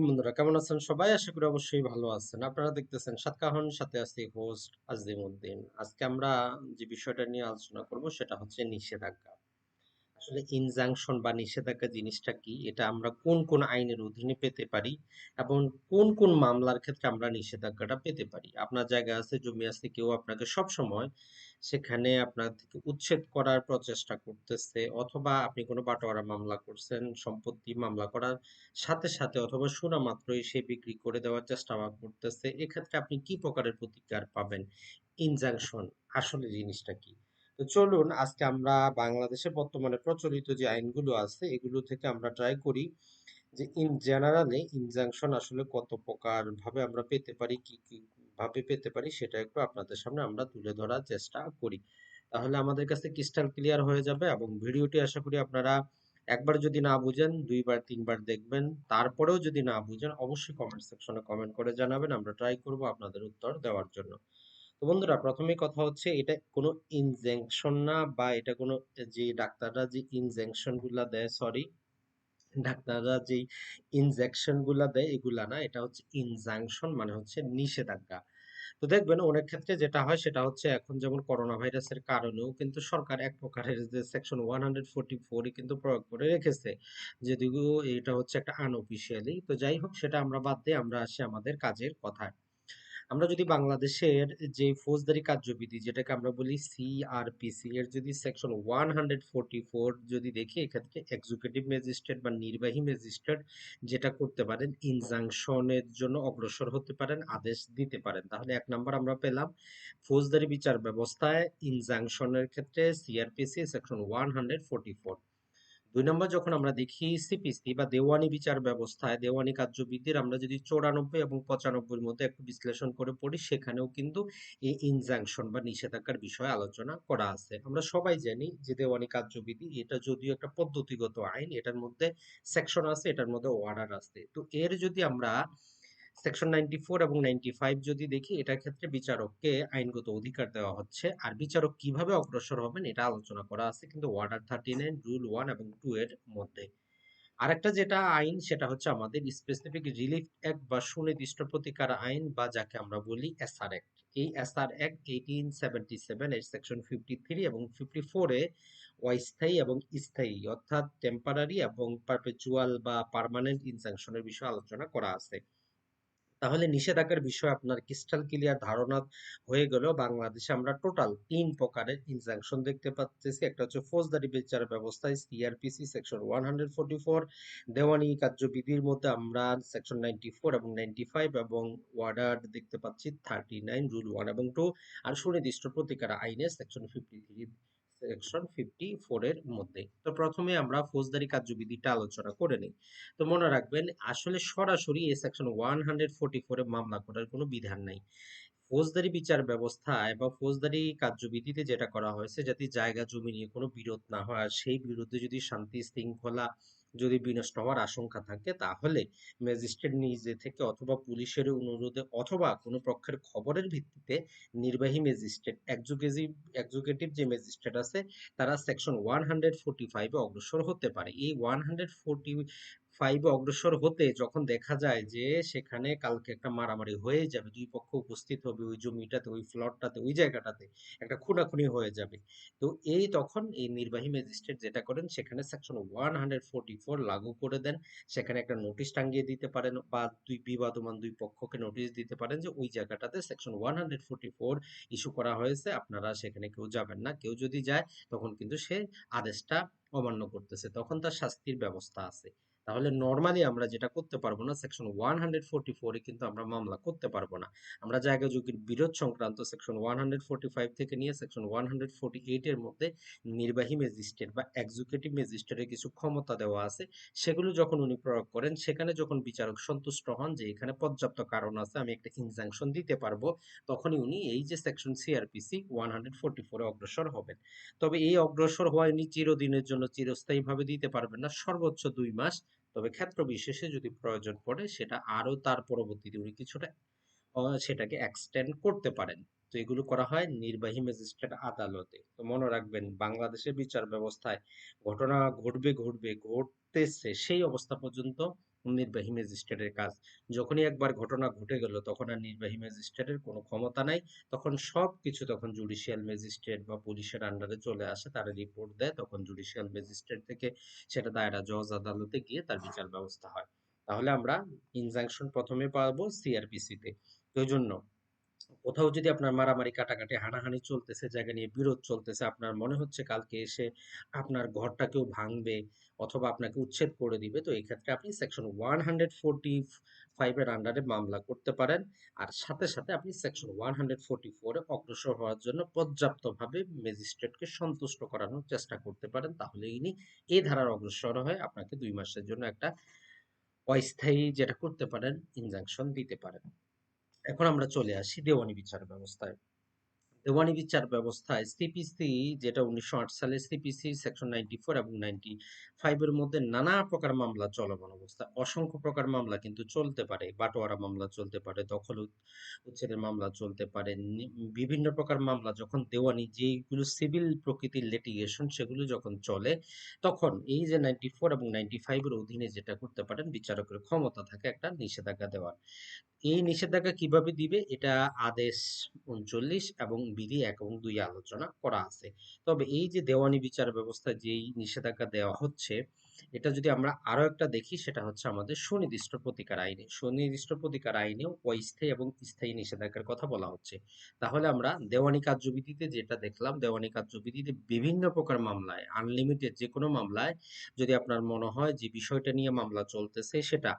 আলাইকুম বন্ধুরা, কেমন আছেন সবাই? আশা করি অবশ্যই ভালো আছেন। আপনারা দেখতেছেন সাতকাহন, সাথে আছি হোস্ট আজিমউদ্দিন। আজকে আমরা যে বিষয়টা নিয়ে আলোচনা করব সেটা হচ্ছে নিষেধাজ্ঞা। আসলে ইনজাংশন বা নিষেধাজ্ঞা জিনিসটা কি? এটা আমরা কোন কোন আইনের অধীনে পেতে পারি? এবং কোন কোন মামলার ক্ষেত্রে আমরা নিষেধাজ্ঞাটা পেতে পারি? আপনার জায়গা আছে, জমি আছে, কেউ আপনাকে সব সময় সেখানে আপনার থেকে উচ্ছেদ করার প্রচেষ্টা করতেছে অথবা আপনি কোনো বাটোয়ারা মামলা করছেন, সম্পত্তি মামলা করার সাথে সাথে অথবা শোনা মাত্রই সে বিক্রি করে দেওয়ার চেষ্টা করতেছে, এক্ষেত্রে আপনি কি প্রকারের প্রতিকার পাবেন? ইনজাংশন আসলে জিনিসটা কি? তো চলুন, আজকে আমরা বাংলাদেশে বর্তমানে প্রচলিত যে আইনগুলো আছে, এগুলো থেকে আমরা ট্রাই করি যে ইন জেনারেলে ইনজাংশন আসলে কত প্রকার ভাবে আমরা পেতে পারি, কি কি ভাবে পেতে পারি, সেটা একটু আপনাদের সামনে আমরা তুলে ধরার চেষ্টা করি। তাহলে আমাদের কাছে ক্রিস্টাল ক্লিয়ার হয়ে যাবে এবং ভিডিওটি আশা করি আপনারা একবার যদি না বুঝেন, দুইবার, তিনবার দেখবেন, তারপরেও যদি না বুঝেন, অবশ্যই কমেন্ট সেকশনে কমেন্ট করে জানাবেন, আমরা ট্রাই করব আপনাদের উত্তর দেওয়ার জন্য। তো বন্ধুরা প্রথমে কথা হচ্ছে, এটা কোনো ইনজেকশন না বা এটা কোনো, যে ডাক্তাররা যে ইনজেকশনগুলা দেয় সরি ডাক্তাররা যে ইনজেকশনগুলা দেয়, এগুলা না, এটা হচ্ছে ইনজাংশন মানে হচ্ছে নিষেধাজ্ঞা। তো দেখবেন অনেক ক্ষেত্রে যেটা হয় সেটা হচ্ছে এখন যেমন করোনা ভাইরাসের কারণেও কিন্তু সরকার এক প্রকারের যে সেকশন ওয়ান হান্ড্রেড কিন্তু প্রয়োগ করে রেখেছে। যদিও এটা হচ্ছে একটা আনঅফিসিয়ালি তো যাই হোক, সেটা আমরা বাদ দিয়ে আমরা আসি আমাদের কাজের কথায়। আমরা যদি বাংলাদেশের যে ফৌজদারি কার্যবিধি, যেটাকে আমরা বলি সিআরপিসি এর যদি section one hundred forty four যদি দেখি, এক্ষেত্রে এক্সিকিউটিভ ম্যাজিস্ট্রেট বা নির্বাহী ম্যাজিস্ট্রেট যেটা করতে পারেন ইনজাংশনের জন্য অগ্রসর হতে পারেন, আদেশ দিতে পারেন। তাহলে এক নাম্বার আমরা পেলাম, ফৌজদারি বিচার ব্যবস্থায় ইনজাংশনের ক্ষেত্রে CrPC section one hundred forty four দুই নম্বর যখন আমরা দেখি সিপিসি বা দেওয়ানি বিচার ব্যবস্থায়, দেওয়ানি কার্যবিধির আমরা যদি চৌরানব্বই এবং পঁচানব্বই মধ্যে একটু বিশ্লেষণ করে পড়ি, সেখানেও কিন্তু এই ইনজাংশন বা নিষেধাজ্ঞার বিষয়ে আলোচনা করা আছে। আমরা সবাই জানি যে দেওয়ানি কার্যবিধি, এটা যদিও একটা পদ্ধতিগত আইন, এটার মধ্যে সেকশন আছে, এটার মধ্যে অর্ডার আছে। তো এর যদি আমরা সেকশন নাইনটি ফোর এবং নাইনটি ফাইভ যদি দেখি, এটার ক্ষেত্রে বিচারককে আইনগত অধিকার দেওয়া হচ্ছে। আর বিচারক কীভাবে অগ্রসর হবেন এটা আলোচনা করা আছে কিন্তু order thirty nine rule one এবং টু এর মধ্যে। আরেকটা যেটা আইন, সেটা হচ্ছে আমাদের স্পেসিফিক রিলিফ অ্যাক্ট বা সুনির্দিষ্ট প্রতিকার আইন বা যাকে আমরা বলি এসআর অ্যাক্ট এই SR act eighteen seventy seven এর সেকশন ফিফটি থ্রি এবং ফিফটি ফোরে অস্থায়ী এবং স্থায়ী অর্থাৎ টেম্পারারি এবং পারপেচুয়াল বা পার্মানেন্ট ইনজাংশনের বিষয়ে আলোচনা করা আছে। তাহলে নিষেধাজ্ঞার বিষয়ে আপনার ক্রিস্টাল ক্লিয়ার ধারণা হয়ে গেল। বাংলাদেশে আমরা টোটাল তিন প্রকারের ইনজাংশন দেখতে পাচ্ছি। একটা হচ্ছে ফৌজদারি বিচার ব্যবস্থায় CrPC section one hundred forty four দেওয়ানি কার্যবিধির মধ্যে আমরা সেকশন নাইনটি ফোর এবং নাইনটি ফাইভ এবং ওয়ার্ডার দেখতে পাচ্ছি থার্টি নাইন রুল ওয়ান এবং টু আর সুনির্দিষ্ট প্রতিকার আইনে section fifty three section fifty ফোরের মধ্যে। তো প্রথমে আমরা ফৌজদারি কার্যবিধিটা আলোচনা করে নিই। তো মনে রাখবেন, আসলে সরাসরি এই সেকশন ওয়ান হান্ড্রেড ফোরটি ফোরে মামলা করার কোনো বিধান নাই। ফৌজদারি বিচার ব্যবস্থায় বা ফৌজদারি কার্যবিধিতে যেটা করা হয়েছে যাতে জায়গা, জমি নিয়ে কোনো বিরোধ না হয়, আর সেই বিরুদ্ধে যদি শান্তি, শৃঙ্খলা যদি বিনষ্ট হওয়ার আশঙ্কা থাকে, তাহলে ম্যাজিস্ট্রেট নিজে থেকে অথবা পুলিশের অনুরোধে অথবা কোনো পক্ষের খবরের ভিত্তিতে নির্বাহী ম্যাজিস্ট্রেট এক্সিকিউটিভ যে ম্যাজিস্ট্রেট আছে, তারা সেকশন ওয়ান হান্ড্রেড ফোর্টি ফাইভে অগ্রসর হতে পারে। এই ওয়ান হান্ড্রেড ফোর্টি ফাইভে অগ্রসর হতে যখন দেখা যায় যে সেখানে কালকে একটা মারামারি হয়ে যাবে, দুই পক্ষ উপস্থিত হবে ওই জমিটাতে, ওই ফ্লটটাতে, ওই জায়গাটাতে, একটা খুনাখুনি হয়ে যাবে। তো এই তখন এই নির্বাহী ম্যাজিস্ট্রেট যেটা করেন সেখানে section one hundred forty four লাগু করে দেন। সেখানে একটা নোটিশ টাঙ্গিয়ে দিতে পারেন বা দুই বিবাদমান দুই পক্ষকে নোটিশ দিতে পারেন যে ওই জায়গাটাতে section one hundred forty four issue করা হয়েছে, আপনারা সেখানে কেউ যাবেন না। কেউ যদি যায়, তখন কিন্তু সে আদেশটা অমান্য করতেছে। তখন তার শাস্তির ব্যবস্থা আছে। তাহলে নর্মালি আমরা যেটা করতে পারব না সেকশন ওয়ান হান্ড্রেড ফোর্টি ফোরে কিন্তু আমরা মামলা করতে পারব না। আমরা জায়গা ঝুঁকির বিরোধ সংক্রান্ত section one hundred forty five থেকে নিয়ে section one hundred forty eight এর মধ্যে নির্বাহী ম্যাজিস্ট্রেট বা এক্সিকিউটিভ ম্যাজিস্ট্রেটের কিছু ক্ষমতা দেওয়া আছে, সেগুলো যখন উনি প্রয়োগ করেন, সেখানে যখন বিচারক সন্তুষ্ট হন যে এখানে পর্যাপ্ত কারণ আছে, আমি একটা ইনজাংশন দিতে পারব, তখনই উনি এই যে section CrPC one hundred forty ফোরে অগ্রসর হবেন। তবে এই অগ্রসর হওয়া উনি চিরদিনের জন্য চিরস্থায়ীভাবে দিতে পারবেন না, সর্বোচ্চ দুই মাস তবে ক্ষেত্র বিশেষে যদি প্রয়োজন পড়ে, সেটা আরও তার পরবর্তী উনি কিছুটা সেটাকে এক্সটেন্ড করতে পারেন। তো এগুলো করা হয় নির্বাহী ম্যাজিস্ট্রেট আদালতে। তো মনে রাখবেন, বাংলাদেশের বিচার ব্যবস্থায় ঘটনা ঘটবে ঘটবে, ঘটতেছে, সেই অবস্থা পর্যন্ত নির্বাহী ম্যাজিস্ট্রেটের কাজ। যখনই একবার ঘটনা ঘটে গেল, তখন আর নির্বাহী ম্যাজিস্ট্রেটের কোনো ক্ষমতা নাই। তখন সব কিছু তখন জুডিশিয়াল ম্যাজিস্ট্রেট বা পুলিশের আন্ডারে চলে আসে, তারা রিপোর্ট দেয়, তখন জুডিশিয়াল ম্যাজিস্ট্রেট থেকে সেটা দায়রা জজ আদালতে গিয়ে তার বিচার ব্যবস্থা হয়। তাহলে আমরা ইনজাংশন প্রথমে পাবো সিআরপিসিতে ওই জন্য কোথাও যদি আপনার মারামারি, কাটাকাটি, হানাহানি চলতেছে, জায়গা নিয়ে বিরোধ চলতেছে, আপনার মনে হচ্ছে কালকে এসে আপনার ঘরটা কেউ ভাঙবে অথবা আপনাকে উচ্ছেদ করে দিবে, তো এই ক্ষেত্রে আপনি সেকশন ওয়ান হান্ড্রেড ফোরটি ফাইভের আন্ডারে মামলা করতে পারেন। আর সাথে সাথে আপনি সেকশন ওয়ান হান্ড্রেড ফোরটি ফোরে অগ্রসর হওয়ার জন্য পর্যাপ্তভাবে ম্যাজিস্ট্রেটকে সন্তুষ্ট করানোর চেষ্টা করতে পারেন, তাহলে ইনি এই ধারার অগ্রসর হয়ে আপনাকে দুই মাসের জন্য একটা অস্থায়ী যেটা করতে পারেন ইনজাংশন দিতে পারেন। এখন আমরা চলে আসি দেওয়ানি বিচার ব্যবস্থায়। দেওয়ানি বিচার ব্যবস্থায় সিপিসি যেটা উনিশশো আট সালে সিপিসি সেকশন নাইনটি ফোর এবং নাইনটি ফাইভের মধ্যে নানা প্রকার মামলা, চলমান অবস্থা। অসংখ্য প্রকার মামলা কিন্তু চলতে পারে। বাটোয়ারা মামলা চলতে পারে, দখল উচ্ছেদের মামলা চলতে পারে। বিভিন্ন প্রকার মামলা যখন দেওয়ানি যেগুলো সিভিল প্রকৃতির লিটিগেশন সেগুলো যখন চলে, তখন এই যে নাইনটি ফোর এবং নাইনটি ফাইভের অধীনে যেটা করতে পারেন, বিচারকের ক্ষমতা থাকে একটা নিষেধাজ্ঞা দেওয়ার। এই নিষেধাজ্ঞা কীভাবে দিবে? এটা আদেশ উনচল্লিশ এবং বিধি এক এবং দুই আলোচনা করা আছে। তবে এই যে দেওয়ানি বিচার ব্যবস্থা যেই নিষেধাজ্ঞা দেওয়া হচ্ছে এটা যদি আমরা আরও একটা দেখি, সেটা হচ্ছে আমাদের সুনির্দিষ্ট প্রতিকার আইনে। সুনির্দিষ্ট প্রতিকার আইনেও অস্থায়ী এবং স্থায়ী নিষেধাজ্ঞার কথা বলা হচ্ছে। তাহলে আমরা দেওয়ানি কার্যবিধিতে যেটা দেখলাম, দেওয়ানি কার্যবিধিতে বিভিন্ন প্রকার মামলায় আনলিমিটেড যে কোনো মামলায় যদি আপনার মনে হয় যে বিষয়টা নিয়ে মামলা চলতেছে সেটা,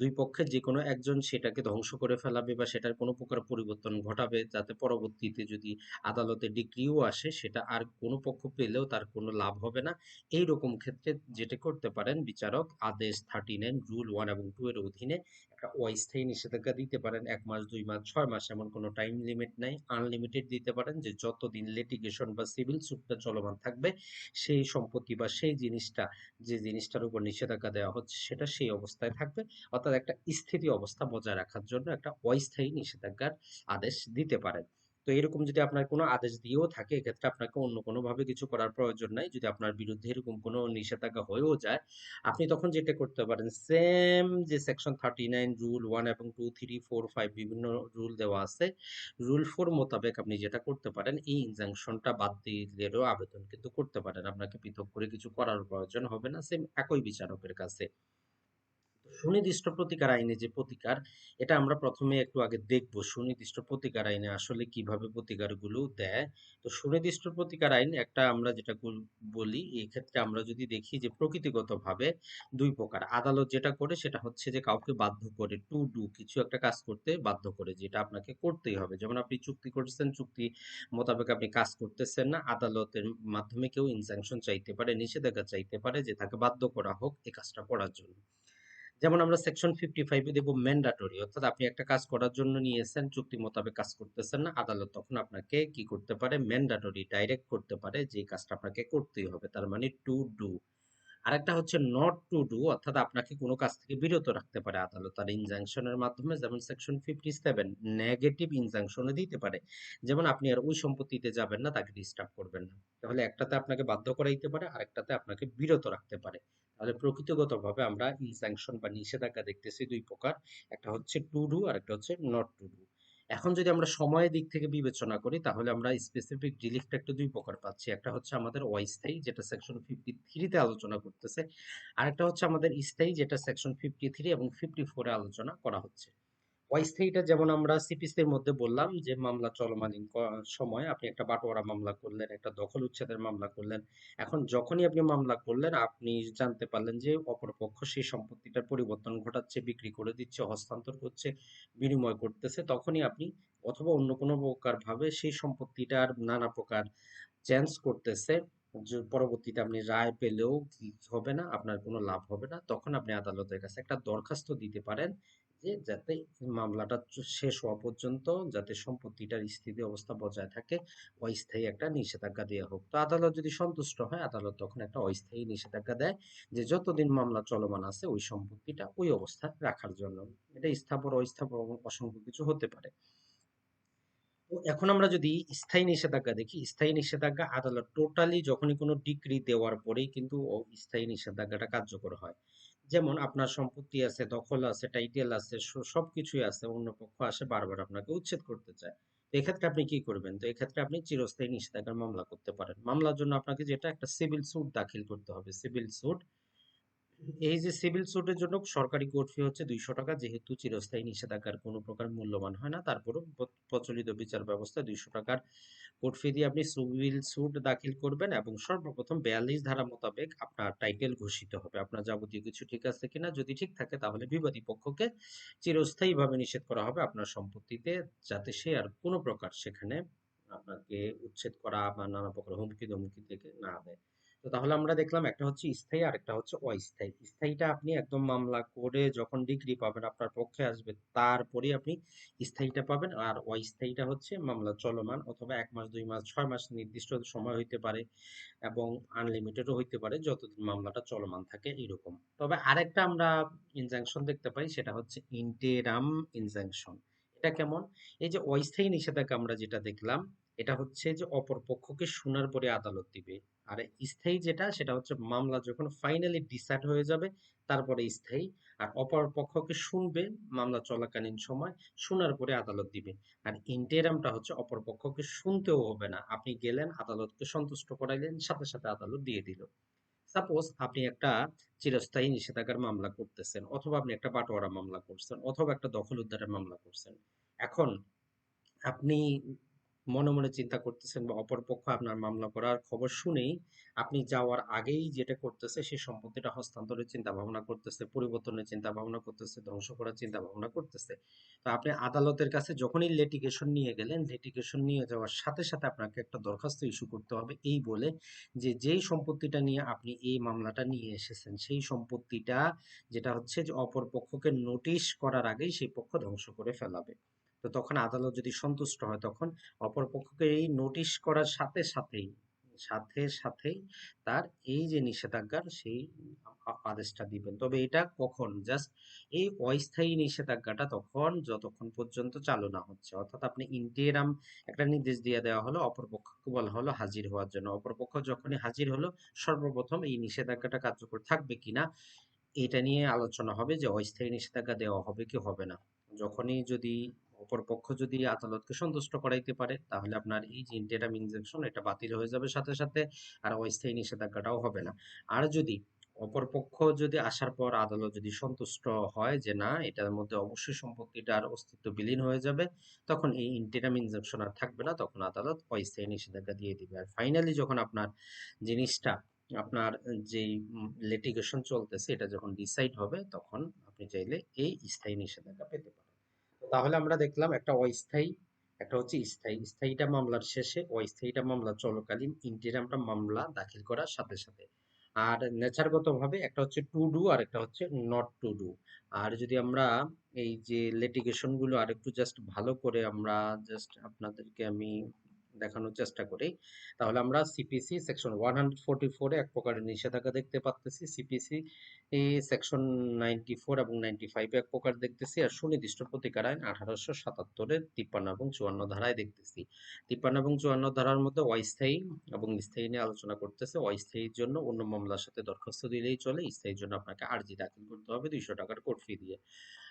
দুই পক্ষের যে কোনো একজন সেটাকে ধ্বংস করে ফেলাবে বা সেটার কোনো প্রকার পরিবর্তন ঘটাবে যাতে পরবর্তীতে যদি আদালতে ডিগ্রিও আসে, সেটা আর কোনো পক্ষ পেলেও তার কোনো লাভ হবে না। এই রকম ক্ষেত্রে যেটা করতে পারেন। বিচারক আদেশ থার্টি নাইন রুল ওয়ান এবং টু এর অধীনে একটা অস্থায়ী নিষেধাজ্ঞা দিতে পারেন। এক মাস, দুই মাস, ছয় মাস এমন কোনো টাইম লিমিট নাই। আনলিমিটেড দিতে পারেন যে যতদিন লিটিগেশন বা সিভিল সুটটা চলমান থাকবে, সেই সম্পত্তি বা সেই জিনিসটা, যে জিনিসটার উপর নিষেধাজ্ঞা দেওয়া হচ্ছে, সেটা সেই অবস্থায় থাকবে। অর্থাৎ একটা স্থিতি অবস্থা বজায় রাখার জন্য একটা অস্থায়ী নিষেধাজ্ঞার আদেশ দিতে পারেন। তো এরকম যদি আপনার কোনো আদেশ দিয়েও থাকে, এক্ষেত্রে আপনাকে অন্য কোনোভাবে কিছু করার প্রয়োজন নাই। যদি আপনার বিরুদ্ধে এরকম কোনো নিষেধাজ্ঞা হয়েও যায়, আপনি তখন যেটা করতে পারেন সেম যে section thirty nine rule one এবং টু থ্রি ফোর ফাইভ বিভিন্ন রুল দেওয়া আছে রুল ফোর মোতাবেক আপনি যেটা করতে পারেন, এই ইনজাংশনটা বাদ দিলেরও আবেদন কিন্তু করতে পারেন। আপনাকে পৃথক করে কিছু করার প্রয়োজন হবে না সেম একই বিচারকের কাছে। সুনির্দিষ্ট প্রতিকার আইনে যে প্রতিকার, এটা আমরা প্রথমে একটু আগে দেখব সুনির্দিষ্ট প্রতিকার আইনে আসলে কীভাবে প্রতিকারগুলো দেয়। তো সুনির্দিষ্ট প্রতিকার আইন একটা আমরা যেটা বলি এই ক্ষেত্রে আমরা যদি দেখি যে প্রকৃতিগতভাবে দুই প্রকার। আদালত যেটা করে সেটা হচ্ছে যে কাউকে বাধ্য করে, টু ডু, কিছু একটা কাজ করতে বাধ্য করে, যেটা আপনাকে করতেই হবে। যেমন আপনি চুক্তি করছেন, চুক্তি মোতাবেক আপনি কাজ করতেছেন না, আদালতের মাধ্যমে কেউ ইনজাংশন চাইতে পারে, নিষেধাজ্ঞা চাইতে পারে যে তাকে বাধ্য করা হোক এই কাজটা করার জন্য। যেমন আমরা সেকশন ফিফটি ফাইভে দেবো ম্যান্ডাটরি অর্থাৎ আপনি একটা কাজ করার জন্য নিয়েছেন চুক্তি মোতাবেক কাজ করতেছেন না, আদালত তখন আপনাকে কি করতে পারে? ম্যান্ডাটরি ডাইরেক্ট করতে পারে যে কাজটা আপনাকে করতেই হবে, তার মানে টু ডু আরেকটা হচ্ছে নট টু ডু অর্থাৎ আপনাকে কোনো কাজ থেকে বিরত রাখতে পারে, আদালত আর ইনজাংশনের মাধ্যমে, যেমন সেকশন ফিফটি সেভেন নেগেটিভ ইনজাংশনে দিতে পারে। যেমন আপনি আর ওই সম্পত্তিতে যাবেন না, তাকে ডিস্টার্ব করবেন না। তাহলে একটাতে আপনাকে বাধ্য করাইতে পারে, আরেকটাতে আপনাকে বিরত রাখতে পারে। তাহলে প্রকৃতিগতভাবে আমরা ইনস্যাংশন বা নিষেধাজ্ঞা দেখতেছি দুই প্রকার। একটা হচ্ছে টু ডু আর একটা হচ্ছে নট টু ডু এখন যদি আমরা সময়ের দিক থেকে বিবেচনা করি, তাহলে আমরা স্পেসিফিক রিলিফটা একটা দুই প্রকার পাচ্ছি। একটা হচ্ছে আমাদের অস্থায়ী, যেটা সেকশন ফিফটি থ্রিতে আলোচনা করতেছে। আরেকটা হচ্ছে আমাদের স্থায়ী, যেটা সেকশন ফিফটি থ্রি এবং ফিফটি ফোরে আলোচনা করা হচ্ছে। অস্থায়ীটা যেমন আমরা সিপিসির মধ্যে বললাম যে, মামলা চলমানীন সময় আপনি একটা বাটোয়ারা মামলা করলেন, একটা দখল উচ্ছেদের মামলা করলেন। এখন যখনই আপনি মামলা করলেন, আপনি জানতে পারলেন যে, অপরপক্ষ সেই সম্পত্তিটার পরিবর্তন ঘটাচ্ছে, বিক্রি করে দিচ্ছে, হস্তান্তর করছে, বিনিময় করতেছে, তখনই আপনি অথবা অন্য কোনো প্রকার ভাবে সেই সম্পত্তিটার নানা প্রকার চেঞ্জ করতেছে পরবর্তীতে আপনি রায় পেলেও হবে না, আপনার কোনো লাভ হবে না, তখন আপনি আদালতের কাছে একটা দরখাস্ত দিতে পারেন যে যাতে মামলাটা শেষ হওয়া পর্যন্ত যাতে সম্পত্তিটার স্থিতি অবস্থা বজায় থাকে, অস্থায়ী একটা নিষেধাজ্ঞা দেওয়া হোক। তো আদালত যদি সন্তুষ্ট হয়, আদালত তখন একটা অস্থায়ী নিষেধাজ্ঞা দেয় যে যতদিন মামলা চলমান আছে, ওই সম্পত্তিটা ওই অবস্থায় রাখার জন্য। এটা স্থাবর, অস্থাবর অসংখ্য কিছু হতে পারে। এখন আমরা যদি স্থায়ী নিষেধাজ্ঞা দেখি, স্থায়ী নিষেধাজ্ঞা আদালত টোটালি যখনই কোনো ডিগ্রি দেওয়ার পরেই কিন্তু স্থায়ী নিষেধাজ্ঞাটা কার্যকর হয়। যেমন আপনার সম্পত্তি আছে, দখল আছে, টাইটেল আছে, স সবকিছুই আছে। অন্য পক্ষ আসে বারবার আপনাকে উচ্ছেদ করতে চায়। তো এক্ষেত্রে আপনি কি করবেন? তো এক্ষেত্রে আপনি চিরস্থায়ী নিষেধাজ্ঞার মামলা করতে পারেন। মামলার জন্য আপনাকে যেটা একটা সিভিল স্যুট দাখিল করতে হবে। সিভিল স্যুট এই যে সিভিল স্যুটের জন্য সরকারি কোর্ট ফি হচ্ছে দুইশো টাকা যেহেতু চিরস্থায়ী নিষেধাজ্ঞার কোনো প্রকার মূল্যবান হয় না তারপরও প্রচলিত বিচার ব্যবস্থা দুইশো টাকার কোর্ট ফি দিয়ে আপনি সুবিল স্যুট দাখিল করবেন এবং সর্বপ্রথম বিয়াল্লিশ ধারা মোতাবেক আপনার টাইটেল ঘোষিত হবে। আপনার যাবতীয় কিছু ঠিক আছে কিনা যদি ঠিক থাকে তাহলে বিবাদী পক্ষকে চিরস্থায়ীভাবে নিষেধ করা হবে আপনার সম্পত্তিতে যাতে সে আর কোনো প্রকার সেখানে আপনাকে উচ্ছেদ করা বা নানা প্রকার হুমকি ধমকি থেকে না দেয়। তো তাহলে আমরা দেখলাম একটা হচ্ছে স্থায়ী আর একটা হচ্ছে অস্থায়ী। স্থায়ীটা আপনি একদম মামলা করে যখন ডিগ্রি পাবেন, আপনার পক্ষে আসবে, তারপরে আপনি স্থায়ীটা পাবেন আর অস্থায়ীটা হচ্ছে মামলা চলমান অথবা এক মাস, দুই মাস, ছয় মাস নির্দিষ্ট সময় হইতে পারে এবং আনলিমিটেডও হইতে পারে যতদিন মামলাটা চলমান থাকে এরকম। তবে আরেকটা আমরা ইনজাংশন দেখতে পাই, সেটা হচ্ছে ইন্টেরাম ইনজাংশন এটা কেমন? এই যে অস্থায়ী নিষেধাজ্ঞা আমরা যেটা দেখলাম, এটা হচ্ছে যে অপর পক্ষকে শোনার পরে আদালত দিবে। আর স্থায়ী যেটা, সেটা হচ্ছে মামলা যখন ফাইনালি ডিসাইড হয়ে যাবে, তারপরে স্থায়ী। আর অপর পক্ষকে শুনবে, মামলা চলাকালীন সময়, শোনার পরে আদালত দিবে। আর ইন্টেরামটা হচ্ছে অপর পক্ষকে শুনতেও হবে না। আপনি গেলেন, আদালতকে সন্তুষ্ট করাইলেন, সাথে সাথে আদালত দিয়ে দিল। সাপোজ আপনি একটা চিরস্থায়ী নিষেধাজ্ঞার মামলা করতেছেন, অথবা আপনি একটা বাটোয়ারা মামলা করছেন, অথবা একটা দখল উদ্ধারের মামলা করছেন। এখন আপনি মনে মনে চিন্তা করতেছেন বা অপরপক্ষ আপনার মামলা করার খবর শুনেই আপনি যাওয়ার আগেই যেটা করতেছে সেই সম্পত্তিটা হস্তান্তরের চিন্তা ভাবনা করতেছে, পরিবর্তনের চিন্তা ভাবনা করতেছে, ধ্বংস করার চিন্তা ভাবনা করতেছে। তো আপনি আদালতের কাছে যখনই লেটিগেশন নিয়ে গেলেন লেটিগেশন নিয়ে যাওয়ার সাথে সাথে আপনাকে একটা দরখাস্ত ইস্যু করতে হবে এই বলে যে যেই সম্পত্তিটা নিয়ে আপনি এই মামলাটা নিয়ে এসেছেন, সেই সম্পত্তিটা যেটা হচ্ছে যে অপর পক্ষকে নোটিশ করার আগেই সেই পক্ষ ধ্বংস করে ফেলাবে। তো তখন আদালত যদি সন্তুষ্ট হয় তখন অপর পক্ষকে এই নোটিশ করার সাথে সাথেই সাথে সাথেই তার এই যে নিষেধাজ্ঞার সেই আদেশটা দিবেন। তবে এটা কখন? জাস্ট এই অস্থায়ী নিষেধাজ্ঞাটা তখন যতক্ষণ পর্যন্ত চালু না হচ্ছে। অর্থাৎ আপনি ইন্টেরাম একটা নির্দেশ দিয়ে দেওয়া হলো, অপরপক্ষকে বলা হলো হাজির হওয়ার জন্য। অপরপক্ষ যখনই হাজির হলো, সর্বপ্রথম এই নিষেধাজ্ঞাটা কার্যকর থাকবে কিনা এটা নিয়ে আলোচনা হবে যে অস্থায়ী নিষেধাজ্ঞা দেওয়া হবে কি হবে না। যখনই যদি অপর পক্ষ যদি আদালতকে সন্তুষ্ট করাইতে পারে, তাহলে আপনার এই যে ইন্টেরাম ইনজেকশন এটা বাতিল হয়ে যাবে সাথে সাথে, আর অস্থায়ী নিষেধাজ্ঞাটাও হবে না। আর যদি অপর পক্ষ যদি আসার পর আদালত যদি সন্তুষ্ট হয় যে না, এটার মধ্যে অবশ্যই সম্পত্তিটার অস্তিত্ব বিলীন হয়ে যাবে, তখন এই ইন্টেরাম ইনজেকশন আর থাকবে না, তখন আদালত অস্থায়ী নিষেধাজ্ঞা দিয়ে দিবে। আর ফাইনালি যখন আপনার জিনিসটা, আপনার যেই লিটিগেশন চলতেছে, এটা যখন ডিসাইড হবে, তখন আপনি চাইলে এই স্থায়ী নিষেধাজ্ঞা পেতে পারেন। তাহলে আমরা দেখলাম একটা অস্থায়ী, একটা হচ্ছে স্থায়ী। স্থায়ীটা মামলার শেষে, অস্থায়ীটা মামলা চলকালীন ইন্টিরামটা মামলা দাখিল করার সাথে সাথে। আর নেচারগতভাবে একটা হচ্ছে টু ডু আর একটা হচ্ছে নট টু ডু আর যদি আমরা এই যে লিটিগেশনগুলো আরেকটু জাস্ট ভালো করে আমরা জাস্ট আপনাদেরকে আমি দেখানোর চেষ্টা করি। তাহলে আমরা CPC section one hundred forty ফোরে এক প্রকারের নিষেধাজ্ঞা দেখতে পাচ্ছি সিপিসি সেকশন নাইনটি ফোর এবং নাইনটি ফাইভে এক প্রকার দেখতেছি আর সুনির্দিষ্ট প্রতিকার আইন আঠারোশো সাতাত্তরের তিপ্পান্ন এবং চুয়ান্ন ধারায় দেখতেছি। তিপ্পান্ন এবং চুয়ান্ন ধারার মধ্যে অস্থায়ী এবং স্থায়ী নিয়ে আলোচনা করতেছে। অস্থায়ীর জন্য অন্য মামলার সাথে দরখাস্ত দিলেই চলে। স্থায়ীর জন্য আপনাকে আর্জি দাখিল করতে হবে দুইশো টাকার কোর্ট ফি দিয়ে।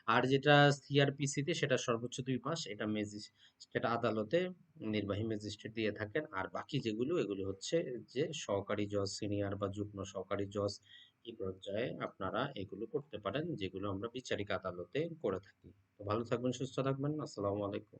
আর যেটা সিআরপিসিতে সেটা সর্বোচ্চ দুই মাস, এটা ম্যাজিস্ট্রেট আদালতে নির্বাহী ম্যাজিস্ট্রেট দিয়ে থাকেন। আর বাকি যেগুলো, এগুলো হচ্ছে যে সহকারী জজ, সিনিয়র বা যুগ্ম সহকারী জজ এই পর্যায়ে আপনারা এগুলো করতে পারেন, যেগুলো আমরা বিচারিক আদালতে করে থাকি। তো ভালো থাকবেন, সুস্থ থাকবেন। আসসালামু আলাইকুম।